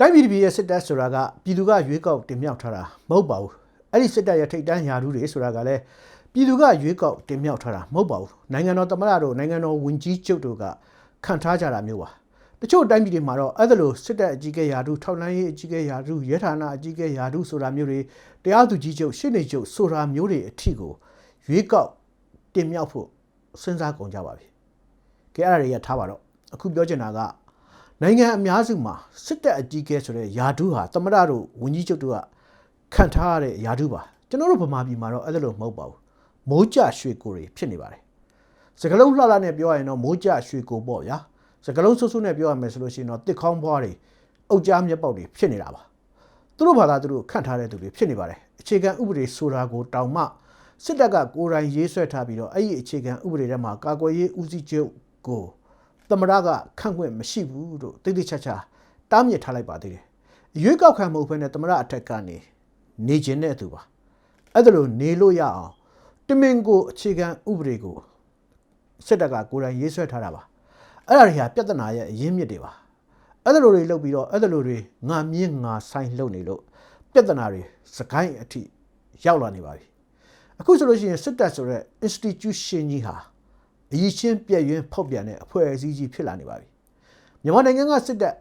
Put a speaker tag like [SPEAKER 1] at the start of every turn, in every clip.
[SPEAKER 1] တိုင်းပြည်ပြည်ရဲ့စစ်တပ်ဆိုတာကပြည်သူကရွေးကောက်တင်မြှောက်ထားတာမဟုတ်ပါဘူးအဲ့ဒီစစ်တပ်ရဲ့ထိပ်တန်းယာရုတွေဆိုတာကလည်းပြည်သူကရွေးကောက်တင်မြှောက်ထားတာမဟုတ်ပါဘူးနိုင်ငံတော်သမ္မတတို့နိုင်ငံတော်ဝန်ကြီးချုပ်တို့ကခံထားကြတာမျိုးပါတချို့တိုင်းပြည်တွေမှာတော့အဲ့ဒါလိုစစ်တပ်အကြီးအကဲယာရုထောက်လှမ်းရေးအကြီးအကဲယာရုရဲဌာနအကြီးအကဲယာရုဆိုတာမျိုးတွေတရားသူကြီးချုပ်ရှင်းနေချုပ်ဆိုတာမျိုးတွေအထိကိုရွေးကောက်တင်မြှောက်ဖို့စဉ်းစားကုန်ကြပါပြီကဲအဲ့ဒါတွေကထားပါတော့အခုပြောချင်တာက နိုင်ငံအများစုမှာစစ်တပ်အကြီးအကဲဆိုတဲ့ယာဒူးဟာသမ္မတတို့ဝန်ကြီးချုပ်တို့ကခံထားရတဲ့ယာဒူးပါကျွန်တော်တို့ဗမာပြည်မှာတော့အဲ့လိုမဟုတ်ပါဘူးမိုးကြရွှေကိုတွေဖြစ်နေပါတယ်စကလုံးလှလှနဲ့ပြောရရင်တော့မိုးကြရွှေကိုပေါ့ဗျာစကလုံးဆွဆွနဲ့ပြောရမယ်ဆိုလို့ရှိရင်တော့တစ်ခေါင်းဘွားတွေအုတ်ကြားမျက်ပေါက်တွေဖြစ်နေတာပါသူတို့ဘာသာသူတို့ခန့်ထားတဲ့သူတွေဖြစ်နေပါတယ်အခြေခံဥပဒေဆိုတာကိုတောင်မှစစ်တပ်ကကိုယ်တိုင်ရေးဆွဲထားပြီးတော့အဲ့ဒီအခြေခံဥပဒေထဲမှာကာကွယ်ရေးဦးစီးချုပ်ကို သမရကခန့်ခွင့်မရှိဘူးလို့တိတိကျကျတားမြစ်ထားလိုက်ပါသေးတယ်။ရွေးကောက်ခံမဟုတ်ဘဲနဲ့သမရအထက်ကနေနေခြင်းတဲ့သူပါ။အဲ့ဒါလို့နေလို့ရအောင်တမင်ကိုအခြေခံဥပဒေကိုစစ်တပ်ကကိုယ်တိုင်ရေးဆွဲထားတာပါ။အဲ့ဒါတွေဟာပြဿနာရဲ့အရင်းမြစ်တွေပါ။အဲ့ဒါလိုတွေလုပ်ပြီးတော့အဲ့ဒါလိုတွေငါမြင့်ငါဆိုင်လုပ်နေလို့ပြဿနာတွေစကိုင်းအထိရောက်လာနေပါပြီ။အခုဆိုလို့ရှိရင်စစ်တပ်ဆိုတဲ့ institution ကြီးဟာ အရေးချင်းပြည့်ရွံ့ဖောက်ပြန်တဲ့အဖွဲ့အစည်းကြီးဖြစ်လာနေပါပြီမြန်မာနိုင်ငံကစစ်တပ်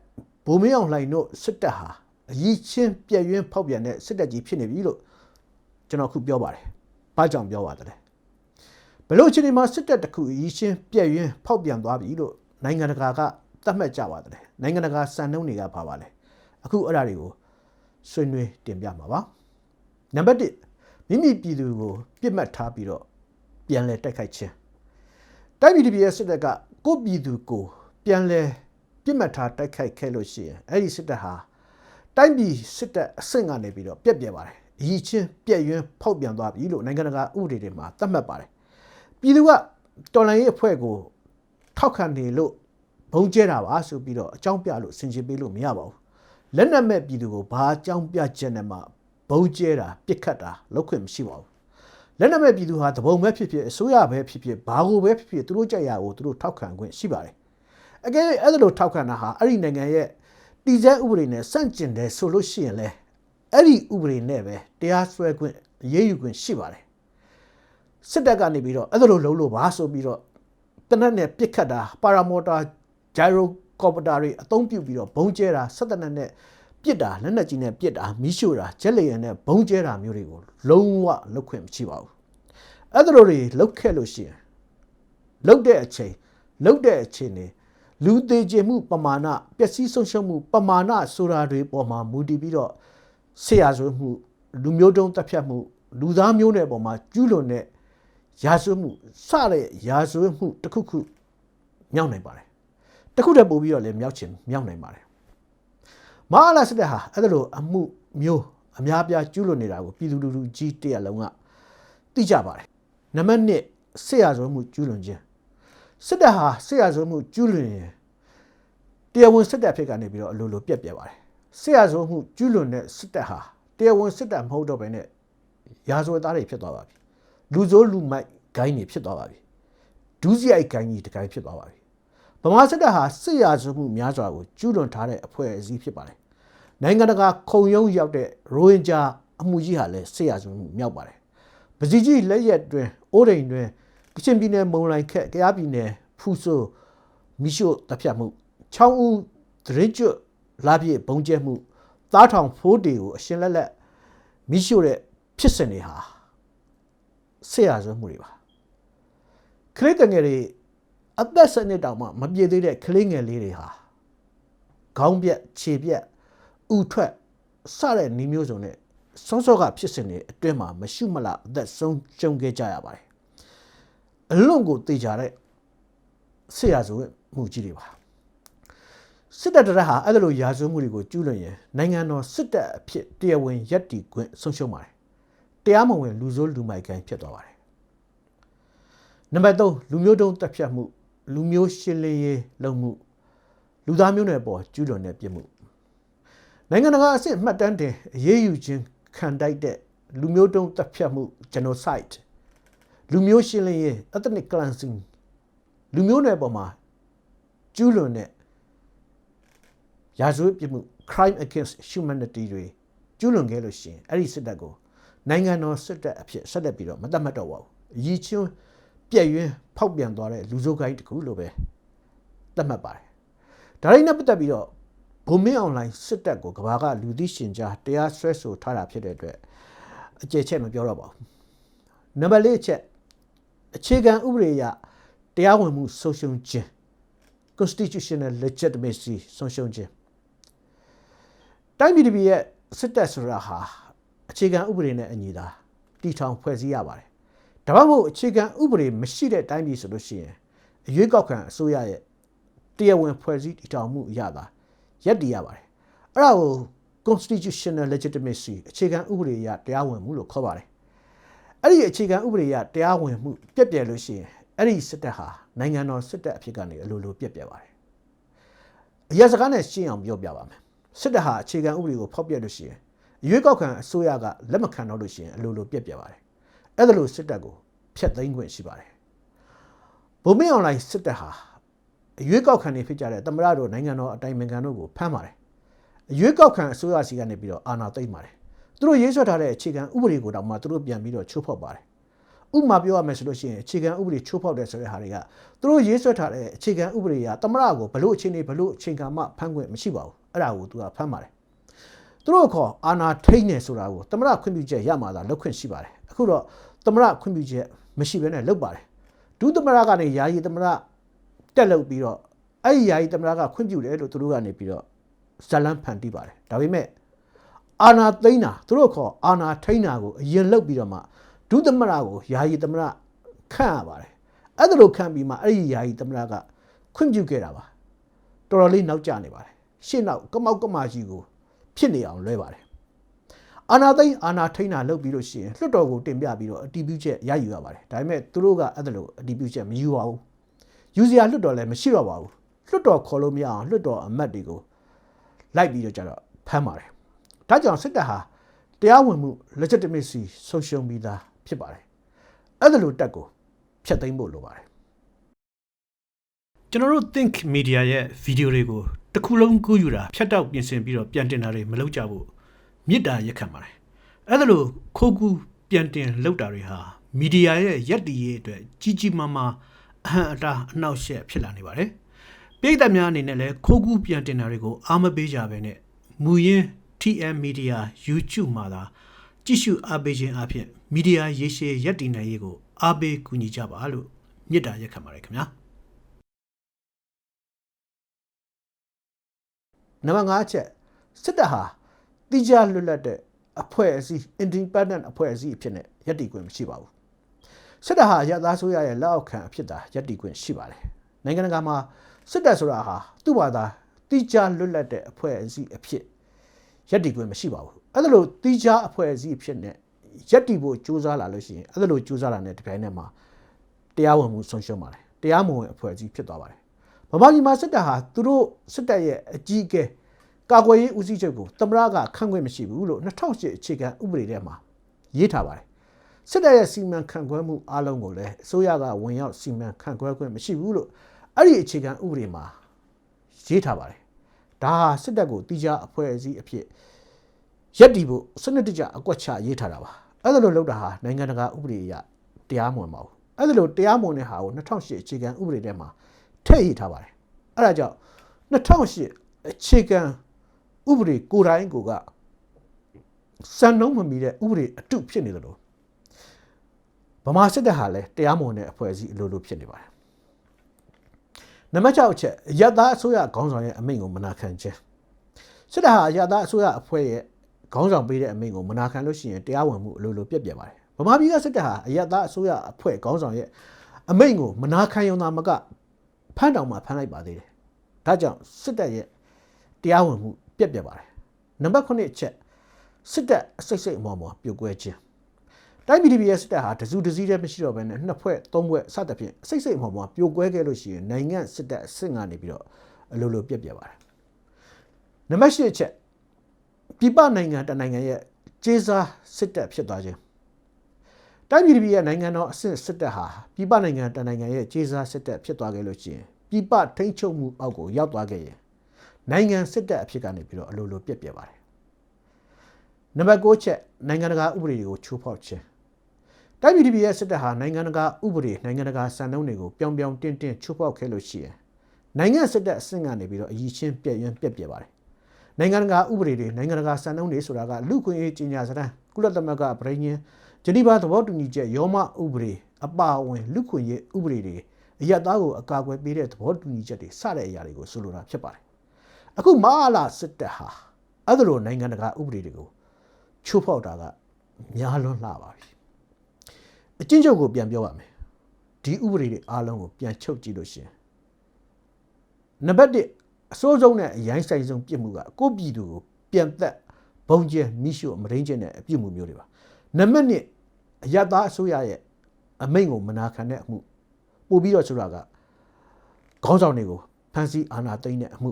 [SPEAKER 1] ဗိုလ်မင်းအောင်လှိုင်တို့စစ်တပ်ဟာအရေးချင်းပြည့်ရွံ့ဖောက်ပြန်တဲ့စစ်တပ်ကြီးဖြစ်နေပြီလို့ကျွန်တော်ခုပြောပါတယ်။ဘာကြောင့်ပြောပါသလဲ။ဘလို့ချင်းဒီမှာစစ်တပ်တစ်ခုအရေးချင်းပြည့်ရွံ့ဖောက်ပြန်သွားပြီလို့နိုင်ငံတကာကသတ်မှတ်ကြပါသလဲ။နိုင်ငံတကာစံနှုန်းတွေကဘာပါလဲ။အခုအဲ့ဒါတွေကိုဆွေးနွေးတင်ပြမှာပါ။နံပါတ်1မိမိပြည်သူကိုပြစ်မှတ်ထားပြီးတော့ပြန်လဲတိုက်ခိုက်ခြင်း တိုက်ပြည်တပြည်ရဲ့စစ်တပ်ကကိုယ့်ပြည်သူကိုပြန်လဲပြစ်မှတ်ထားတိုက်ခိုက်ခဲ့လို့ရှိရင်အဲ့ဒီစစ်တပ်ဟာတိုက်ပြည်စစ်တပ်အဆင့်ကနေပြီးတော့ပြက်ပြဲပါတယ်အကြီးချင်းပြက်ယွင်းဖောက်ပြန်သွားပြီလို့နိုင်ငံတကာဥပဒေတွေမှာသတ်မှတ်ပါတယ်ပြည်သူကတော်လှန်ရေးအဖွဲ့ကိုထောက်ခံနေလို့ဘုံကျဲတာပါဆိုပြီးတော့အကြောင်းပြလို့ဆင်ခြင်ပေးလို့မရပါဘူးလက်နက်မဲ့ပြည်သူကိုဘာအကြောင်းပြချက်နဲ့မှဘုံကျဲတာပြစ်ခတ်တာလုပ်ခွင့်မရှိပါဘူး လက်နက်မဲ့ပြည်သူဟာတဘုံပဲဖြစ်ဖြစ်အစိုးရပဲဖြစ်ဖြစ်ဘာကိုပဲဖြစ်ဖြစ်သူတို့ကြိုက်ရကိုသူတို့ထောက်ခံခွင့်ရှိပါတယ်အကယ်၍အဲ့ဒါလိုထောက်ခံတာဟာအဲ့ဒီနိုင်ငံရဲ့တည်ဆဲဥပဒေနဲ့ဆန့်ကျင်တယ်ဆိုလို့ရှိရင်လေအဲ့ဒီဥပဒေနဲ့ပဲတရားစွဲခွင့်အရေးယူခွင့်ရှိပါတယ်စစ်တပ်ကနေပြီးတော့အဲ့ဒါလိုလုံးလို့ပါဆိုပြီးတော့တနက်နဲ့ပြစ်ခတ်တာပါရာမော်တာဂျိုင်ရိုကော်ပတာတွေအသုံးပြုပြီးတော့ဘုံကျဲတာဆက်တနက်နဲ့ ပြစ်တာလက်နက်ကြီးနဲ့ပြစ်တာမီးရှို့တာဂျက်လေယာဉ်နဲ့ဘုံကျဲတာမျိုးတွေကိုလုံးဝလုပ်ခွင့်မရှိပါဘူးအဲ့ဒါလိုတွေလုပ်ခဲ့လို့ရှိရင်လုပ်တဲ့အချိန်လုပ်တဲ့အချိန်နေလူသေးခြင်းမှုပမာဏပျက်စီးဆုံးရှုံးမှုပမာဏဆိုတာတွေပေါ်မှာမူတည်ပြီးတော့ဆရာဆွေးမှုလူမျိုးတုံးတက်ဖြတ်မှုလူသားမျိုးနွယ်ပေါ်မှာကျူးလွန်တဲ့ရာဇဝတ်မှုစတဲ့ရာဇဝတ်မှုတစ်ခုခုမြောက်နိုင်ပါတယ်တစ်ခုတည်းပို့ပြီးတော့လည်းမြောက်ချင်မြောက်နိုင်ပါတယ် မဟာလာစစ်တပ်ဟာအဲ့ဒါလိုအမှုမျိုးအများပြားကျူးလွန်နေတာကိုပြည်သူလူထုကြီးတရလုံးကသိကြပါတယ်နံပါတ်1စစ်ရဆိုမှုကျူးလွန်ခြင်းစစ်တပ်ဟာစစ်ရဆိုမှုကျူးလွန်ရင်တရားဝင်စစ်တပ်ဖြစ်ကနေပြီးတော့အလိုလိုပြက်ပြက်ပါတယ်စစ်ရဆိုမှုကျူးလွန်တဲ့စစ်တပ်ဟာတရားဝင်စစ်တပ်မဟုတ်တော့ဘဲနဲ့ရာဇဝတ်သားတွေဖြစ်သွားပါပြီလူဆိုးလူမိုက်ဂိုင်းတွေဖြစ်သွားပါပြီဒူးစရိုက်ဂိုင်းကြီးတစ်ဂိုင်းဖြစ်သွားပါပြီ ဗမာစစ်တပ်ဟာစစ်ရာဇဝမှုများစွာကိုကျူးလွန်ထားတဲ့အဖွဲ့အစည်းဖြစ်ပါတယ်။နိုင်ငံတကာခုံရုံးရောက်တဲ့ရိုဟင်ဂျာအမှုကြီးဟာလည်းစစ်ရာဇဝမှုမြောက်ပါတယ်။ပစီကြီးလက်ရက်တွင်အိုးဒိန်တွင်ကချင်ပြည်နယ်မုံလိုင်ခက်ကြားပြည်နယ်ဖူဆိုမိရှို့တပ်ဖြတ်မှုချောင်းဦးဒရစ်ကျွတ်လာပြည့်ဘုံကျဲမှုသားထောင်ဖိုးတေကိုအရှင်လက်လက်မိရှို့တဲ့ဖြစ်စဉ်တွေဟာစစ်ရာဇဝမှုတွေပါခလေးတငယ်တွေ အသက်စနစ်တောင်မှမပြည့်သေးတဲ့ခလေးငယ်လေးတွေဟာခေါင်းပြက်ခြေပြက်ဥထွက်စတဲ့နှီးမျိုးစုံနဲ့စောစောကဖြစ်စဉ်တွေအတွင်းမှာမရှုမလအသက်ဆုံးရှုံးခဲ့ကြရပါတယ်အလွန်ကိုတေချာတဲ့ဆရာဆိုမှုကြီးတွေပါစစ်တပ်တရက်ဟာအဲ့ဒါလိုရာဇဝမှုတွေကိုကျူးလွန်ရင်နိုင်ငံတော်စစ်တပ်အဖြစ်တရားဝင်ရပ်တည်ခွင့်ဆုံးရှုံးပါတယ်တရားမဝင်လူဆိုးလူမိုက်ကန်ဖြစ်သွားပါတယ်နံပါတ်3လူမျိုးတုံးတက်ဖြတ်မှု လူမျိုးရှင်းလင်းရေးလုပ်မှုလူသားမျိုးနွယ်ပေါ်ကျူးလွန်တဲ့ပြစ်မှုနိုင်ငံတကာအဆင့်မှတ်တမ်းတင်အရေးယူခြင်းခံတိုက်တဲ့လူမျိုးတုံးတက်ဖြတ်မှု genocide လူမျိုးရှင်းလင်းရေး ethnic cleansing လူမျိုးနွယ်ပေါ်မှာကျူးလွန်တဲ့ရာဇဝတ်ပြစ်မှု crime against humanity တွေကျူးလွန်ခဲ့လို့ရှိရင်အဲ့ဒီစစ်တပ်ကိုနိုင်ငံတော်စစ်တပ်အဖြစ်ဆက်လက်ပြီးတော့မတတ်မှတ်တော့ပါဘူးအကြီးချင်း ပြည့်ရင်းဖောက်ပြန်သွားတဲ့လူစိုးကိုင်းတစ်ခုလိုပဲသတ်မှတ်ပါတယ်ဒါရင်းနဲ့ပတ်သက်ပြီးတော့ဘုံမင်းအွန်လိုင်းစစ်တပ်ကိုကဘာကလူသိရှင်ကြားတရားစွဲဆိုထားတာဖြစ်တဲ့အတွက်အကျေချက်မပြောတော့ပါဘူးနံပါတ်၄ချက်အခြေခံဥပဒေအရတရားဝင်မှုဆုံးရှုံးခြင်း constitutional legitimacy ဆုံးရှုံးခြင်းတိုင်းပြည်တစ်ပြည်ရဲ့စစ်တပ်ဆိုတာဟာအခြေခံဥပဒေနဲ့အညီသာတည်ထောင်ဖွဲ့စည်းရပါတယ် ဒါမှမဟုတ်အခြေခံဥပဒေမရှိတဲ့တိုင်းပြည်ဆိုလို့ရှိရင်အရွေးကောက်ခံအစိုးရရဲ့တရားဝင်ဖွဲ့စည်းတည်ထောင်မှုအရသာရက်တည်ရပါတယ်အဲ့ဒါကို constitutional legitimacy အခြေခံဥပဒေအရတရားဝင်မှုလို့ခေါ်ပါတယ်အဲ့ဒီအခြေခံဥပဒေအရတရားဝင်မှုပြည့်ပြည့်လို့ရှိရင်အဲ့ဒီစစ်တပ်ဟာနိုင်ငံတော်စစ်တပ်အဖြစ်ကနေအလိုလိုပြည့်ပြည့်ပါတယ်အရက်စကားနဲ့ရှင်းအောင်ပြောပြပါမယ်စစ်တပ်ဟာအခြေခံဥပဒေကိုဖောက်ပြလို့ရှိရင်ရွေးကောက်ခံအစိုးရကလက်မခံတော့လို့ရှိရင်အလိုလိုပြက်ပြက်ပါတယ် အဲ့ဒါလို့စစ်တပ်ကိုဖျက်သိမ်းခွင့်ရှိပါတယ်ဗိုလ်မင်းအွန်လိုင်းစစ်တပ်ဟာရွေးကောက်ခံနေဖြစ်ကြတဲ့သမရတို့နိုင်ငံတော်အတိုင်ပင်ခံတို့ကိုဖမ်းပါတယ်ရွေးကောက်ခံအစိုးရစီကနေပြီးတော့အာဏာသိမ်းပါတယ်သူတို့ရေးဆွဲထားတဲ့အခြေခံဥပဒေကိုတောင်မှသူတို့ပြန်ပြီးတော့ချိုးဖောက်ပါတယ်ဥပမာပြောရမယ်ဆိုလို့ရှိရင်အခြေခံဥပဒေချိုးဖောက်တယ်ဆိုတဲ့ဟာတွေကသူတို့ရေးဆွဲထားတဲ့အခြေခံဥပဒေကသမရကိုဘလို့အခြေအနေဘလို့အချိန်ကမှဖမ်းခွင့်မရှိပါဘူးအဲ့ဒါကိုသူကဖမ်းပါတယ်သူတို့ခေါ်အာနာထိန်နေဆိုတာကိုသမရခွင့်ပြုချက်ရမှာသာလုပ်ခွင့်ရှိပါတယ် အခုတော့သမရခွင့်ပြုချက်မရှိဘဲနဲ့လုပ်ပါတယ်ဒုသမရကနေယာယီသမရတက်လုပ်ပြီးတော့အဲ့ဒီယာယီသမရကခွင့်ပြုတယ်လို့သူတို့ကနေပြီးတော့ဇလန်းဖန်တီးပါတယ်ဒါပေမဲ့အာနာသိန်းတာသူတို့ခေါ်အာနာထိန်တာကိုအရင်လုပ်ပြီးတော့မှဒုသမရကိုယာယီသမရခန့်ရပါတယ်အဲ့ဒါလိုခန့်ပြီးမှအဲ့ဒီယာယီသမရကခွင့်ပြုခဲ့တာပါတော်တော်လေးနောက်ကျနေပါတယ်ရှင်းနောက်ကမောက်ကမာကြီးကိုဖြစ်နေအောင်လွဲပါတယ် အာနာသိန်းအာနာထိန်းတာလုပ်ပြီးလို့ရှိရင်လွှတ်တော်ကိုတင်ပြပြီးတော့အတီးပြုချက်ရယူရပါတယ်ဒါပေမဲ့သူတို့ကအဲ့ဒါလိုအတီးပြုချက်မယူပါဘူးယူစရာလွှတ်တော်လည်းမရှိတော့ပါဘူးလွှတ်တော်ခေါ်လို့မရအောင်လွှတ်တော်အမတ်တွေကိုလိုက်ပြီးတော့ကြတော့ဖမ်းပါတယ်ဒါကြောင့်စစ်တပ်ဟာတရားဝင်မှု legitimacy ဆုံးရှုံးပြီးသားဖြစ်ပါတယ်အဲ့ဒါလိုတက်ကိုဖျက်သိမ်းဖို့လိုပါတယ်ကျွန်တော်တို့ think media ရဲ့ဗီဒီယိုတွေကိုတစ်ခုလုံးကူးယူတာဖြတ်တောက်ပြင်ဆင်ပြီးတော့ပြန်တင်တာတွေမလုပ်ကြဘူး မေတ္တာရက်ခံပါတယ်အဲ့ဒါလို့ခိုးကူးပြန်တင်လုပ်တာတွေဟာမီဒီယာရဲ့ရက်တီရဲ့အတွက်ကြီးကြီးမားမားအဟံအတားအနှောက်အယှက်ဖြစ်လာနေပါတယ်ပြည်သက်များအနေနဲ့လည်းခိုးကူးပြန်တင်တာတွေကိုအားမပေးကြဘဲနဲ့မူရင်း TM Media YouTube မှာသာကြည့်ရှုအားပေးခြင်းအပြင်မီဒီယာရေးရှည်ရက်တည်နိုင်ရေးကိုအားပေးကူညီကြပါလို့မြစ်တာရက်ခံပါတယ်ခင်ဗျာနံပါတ်5ချက်စစ်တပ်ဟာ တိကျလွတ်လပ်တဲ့အဖွဲ့အစည်း independent အဖွဲ့အစည်းအဖြစ်နဲ့ယက်တီခွင့်မရှိပါဘူးစစ်တပ်ဟာရသားဆိုရရဲ့လက်အောက်ခံအဖြစ်သာယက်တီခွင့်ရှိပါတယ်နိုင်ငံတကာမှာစစ်တပ်ဆိုတာဟာသူ့ဘာသာတိကျလွတ်လပ်တဲ့အဖွဲ့အစည်းအဖြစ်ယက်တီခွင့်မရှိပါဘူးအဲ့ဒါလို့တိကျအဖွဲ့အစည်းအဖြစ်နဲ့ယက်တီဖို့စူးစမ်းလာလို့ရှိရင်အဲ့ဒါလို့စူးစမ်းလာတဲ့တပြိုင်နက်မှာတရားဝင်မှုဆုံးရှုံးပါတယ်တရားမဝင်အဖွဲ့အစည်းဖြစ်သွားပါတယ်ဗမာပြည်မှာစစ်တပ်ဟာသူတို့စစ်တပ်ရဲ့အကြီးအကဲ ကာကွယ်ရေးဦးစီးချုပ်ကိုသမရကခန့်ခွင့်မရှိဘူးလို့2008အခြေခံဥပဒေထဲမှာရေးထားပါတယ်စစ်တပ်ရဲ့စီမံခန့်ခွဲမှုအလုံးကိုလည်းအစိုးရကဝင်ရောက်စီမံခန့်ခွဲခွင့်မရှိဘူးလို့အဲ့ဒီအခြေခံဥပဒေမှာရေးထားပါတယ်ဒါဟာစစ်တပ်ကိုတိကျအဖွဲ့အစည်းအဖြစ်ရက်တီဖို့စနစ်တကျအကွက်ချရေးထားတာပါအဲ့ဒါလိုလုပ်တာဟာနိုင်ငံတကာဥပဒေအရတရားမဝင်ပါဘူးအဲ့ဒါလိုတရားမဝင်တဲ့ဟာကို2008အခြေခံဥပဒေထဲမှာထည့်ရေးထားပါတယ်အဲ့ဒါကြောင့်2008အခြေခံ ဥပဒေကိုယ်တိုင်ကိုကစံနှုန်းမမီတဲ့ဥပဒေအတုဖြစ်နေတယ်လို့ဗမာစစ်တပ်ဟာလည်းတရားမဝင်တဲ့အဖွဲ့အစည်းအလိုလိုဖြစ်နေပါတယ်နံပါတ်6အချက်ရတသားအစိုးရခေါင်းဆောင်ရဲ့အမိန့်ကိုမနာခံခြင်းစစ်တပ်ဟာရတသားအစိုးရအဖွဲ့ရဲ့ခေါင်းဆောင်ပေးတဲ့အမိန့်ကိုမနာခံလို့ရှိရင်တရားဝင်မှုအလိုလိုပြက်ပြက်ပါတယ်ဗမာပြည်ကစစ်တပ်ဟာအရသားအစိုးရအဖွဲ့ခေါင်းဆောင်ရဲ့အမိန့်ကိုမနာခံရုံသာမကဖမ်းတောင်မှဖမ်းလိုက်ပါသေးတယ်ဒါကြောင့်စစ်တပ်ရဲ့တရားဝင်မှု ပြက်ပြက်ပါတယ်နံပါတ်9အချက်စစ်တပ်အစိတ်စိတ်အမော်မော်ပြိုကွဲခြင်းတိုင်းပြည်ပြည်ရဲ့စစ်တပ်ဟာတစုတစည်းတည်းမရှိတော့ဘဲနဲ့နှစ်ဖွဲ့သုံးဖွဲ့စသဖြင့်အစိတ်စိတ်အမော်မော်ပြိုကွဲခဲ့လို့ရှိရင်နိုင်ငံစစ်တပ်အဆင့်ကနေပြီးတော့အလိုလိုပြက်ပြက်ပါတယ်နံပါတ်10အချက်ပြည်ပနိုင်ငံတနိုင်ငံရဲ့ကျေးစားစစ်တပ်ဖြစ်သွားခြင်းတိုင်းပြည်ပြည်ရဲ့နိုင်ငံတော်အဆင့်စစ်တပ်ဟာပြည်ပနိုင်ငံတနိုင်ငံရဲ့ကျေးစားစစ်တပ်ဖြစ်သွားခဲ့လို့ရှိရင်ပြည်ပထိန်းချုပ်မှုအောက်ကိုရောက်သွားခဲ့ရင် နိုင်ငံစစ်တပ်အဖြစ်ကနေပြီးတော့အလိုလိုပြက်ပြက်ပါတယ်နံပါတ်6ချက်နိုင်ငံတကာဥပဒေတွေကိုချိုးဖောက်ခြင်းတိုင်းပြည်ပြည်ရဲ့စစ်တပ်ဟာနိုင်ငံတကာဥပဒေနိုင်ငံတကာစံနှုန်းတွေကိုပြောင်ပြောင်တင်းတင်းချိုးဖောက်ခဲ့လို့ရှိရင်နိုင်ငံစစ်တပ်အဆင့်ကနေပြီးတော့အကြီးချင်းပြက်ရင်းပြက်ပြက်ပါတယ်နိုင်ငံတကာဥပဒေတွေနိုင်ငံတကာစံနှုန်းတွေဆိုတာကလူခွင့်ရေးကြီးညာစတမ်းကုလသမဂ္ဂပြည်ညင်းဂျနီဗာသဘောတူညီချက်ရောမဥပဒေအပါအဝင်လူခွင့်ရေးဥပဒေတွေအရသားကိုအကာအကွယ်ပေးတဲ့သဘောတူညီချက်တွေစတဲ့အရာတွေကိုဆိုလိုတာဖြစ်ပါတယ် အခုမဟာလာစစ်တပ်ဟာအဲ့ဒါလိုနိုင်ငံတကာဥပဒေတွေကိုချိုးဖောက်တာကများလွန်းလှပါပြီအချင်းချုပ်ကိုပြန်ပြောပါမယ်ဒီဥပဒေတွေအားလုံးကိုပြန်ချုပ်ကြည့်လို့ရှရင်နံပါတ်1အစိုးဆုံးနဲ့အရင်ဆိုင်ဆုံးပြစ်မှုကကိုယ့်ပြည်သူကိုပြန်သက်ဘုံကျဲမိရှုမရင်းကျင်တဲ့အပြစ်မှုမျိုးတွေပါနံပါတ်2အယက်သားအစိုးရရဲ့အမိန့်ကိုမနာခံတဲ့အမှုပို့ပြီးတော့ဆိုတာကခေါင်းဆောင်တွေကိုဖမ်းဆီးအာဏာသိမ်းတဲ့အမှု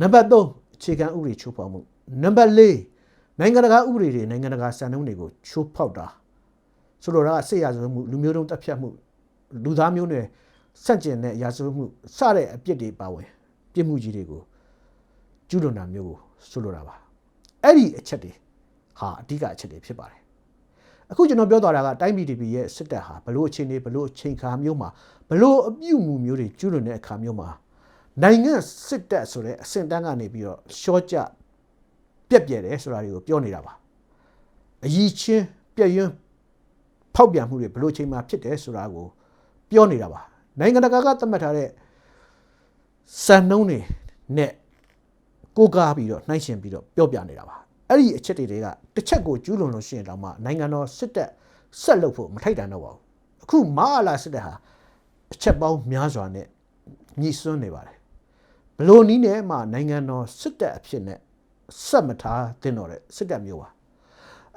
[SPEAKER 1] နံပါတ်3အခြေခံဥပဒေချိုးဖောက်မှုနံပါတ်4နိုင်ငံတကာဥပဒေတွေနိုင်ငံတကာစံနှုန်းတွေကိုချိုးဖောက်တာဆိုလိုတာကစစ်ရာဇဝတ်မှုလူမျိုးတုံးတပ်ဖြတ်မှုလူသားမျိုးနွယ်ဆန့်ကျင်တဲ့ရာဇဝတ်မှုစတဲ့အပြစ်တွေပါဝင်ပြစ်မှုကြီးတွေကိုကျူးလွန်တာမျိုးကိုဆိုလိုတာပါအဲ့ဒီအချက်တွေဟာအဓိကအချက်တွေဖြစ်ပါတယ်အခုကျွန်တော်ပြောသွားတာကတိုင်းပြည်တပြည်ရဲ့စစ်တပ်ဟာဘလို့အခြေအနေဘလို့အချိန်ခါမျိုးမှာဘလို့အပြုတ်မှုမျိုးတွေကျူးလွန်တဲ့အခါမျိုးမှာ နိုင်ငံစစ်တပ်ဆိုတဲ့အဆင့်တန်းကနေပြီးတော့ရှော့ကြပြက်ပြက်တယ်ဆိုတာတွေကိုပြောနေတာပါအကြီးချင်းပြက်ယွန်းဖောက်ပြန်မှုတွေဘလို့ချိန်မှာဖြစ်တယ်ဆိုတာကိုပြောနေတာပါနိုင်ငံတကာကသတ်မှတ်ထားတဲ့စံနှုန်းတွေနဲ့ကိုးကားပြီးတော့နှိုင်းရှင်ပြီးတော့ပြောပြနေတာပါအဲ့ဒီအချက်တွေကတစ်ချက်ကိုကျူးလွန်လို့ရှိရင်တော့မှနိုင်ငံတော်စစ်တပ်ဆက်လုပ်ဖို့မထိုက်တန်တော့ပါဘူးအခုမဟာလာစစ်တပ်ဟာအချက်ပေါင်းများစွာနဲ့ညှိစွန်းနေပါတယ် ဘလို့နီးနဲ့မှနိုင်ငံတော်စစ်တပ်အဖြစ်နဲ့ဆက်မထားသင့်တော့တဲ့စစ်တပ်မျိုးပါ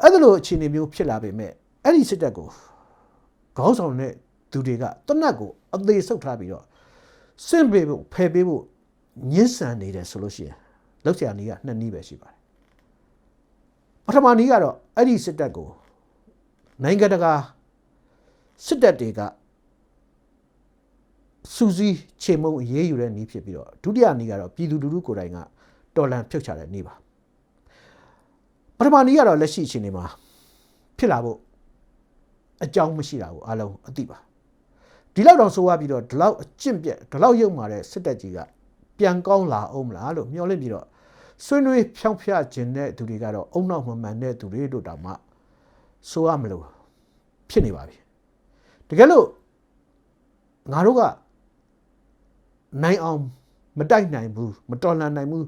[SPEAKER 1] အဲ့ဒါလိုအခြေအနေမျိုးဖြစ်လာပေမဲ့အဲ့ဒီစစ်တပ်ကိုခေါင်းဆောင်တဲ့သူတွေကတနတ်ကိုအသေးဆုပ်ထားပြီးတော့စင့်ပေးဖို့ဖယ်ပေးဖို့ညှဉ်းဆန်နေတယ်ဆိုလို့ရှိရင်လောက်ဆရာနီးကနှစ်နည်းပဲရှိပါတယ်ပထမနည်းကတော့အဲ့ဒီစစ်တပ်ကိုနိုင်ငံတကာစစ်တပ်တွေက စူးစီးချေမုံအရေးယူတဲ့နည်းဖြစ်ပြီးတော့ဒုတိယနည်းကတော့ပြည်သူလူထုကိုယ်တိုင်ကတော်လန်ဖြုတ်ချတဲ့နည်းပါပထမနည်းကတော့လက်ရှိအခြေအနေမှာဖြစ်လာဖို့အကြောင်းမရှိတာကိုအားလုံးအသိပါဒီလောက်တော့ဆိုရပြီးတော့ဒီလောက်အကျင့်ပြက်ဒီလောက်ရုပ်မာတဲ့စစ်တပ်ကြီးကပြန်ကောင်းလာအောင်မလားလို့မျှော်လင့်ပြီးတော့ဆွေးနွေးဖြောင်းဖျခြင်းတဲ့သူတွေကတော့အုံနောက်မမှန်တဲ့သူတွေတို့တောင်မှဆိုရမလို့ဖြစ်နေပါပြီတကယ်လို့ငါတို့က နိုင်အောင်မတိုက်နိုင်ဘူးမတော်လှန်နိုင်ဘူး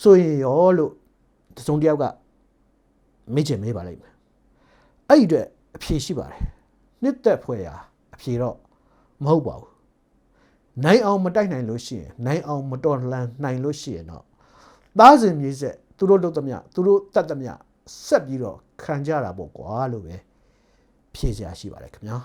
[SPEAKER 1] ဆိုရင်ရောလို့တစုံတယောက်ကမေ့ချင်မေးပါလိမ့်မယ်အဲ့ဒီအတွက်အဖြေရှိပါတယ်နှစ်သက်ဖွဲ့ရာအဖြေတော့မဟုတ်ပါဘူးနိုင်အောင်မတိုက်နိုင်လို့ရှိရင်နိုင်အောင်မတော်လှန်နိုင်လို့ရှိရင်တော့သားစဉ်မြေးဆက်သူတို့လုပ်သမျှသူတို့တတ်သမျှဆက်ပြီးတော့ခံကြတာပေါ့ကွာလို့ပဲဖြေစရာရှိပါတယ်ခင်ဗျာ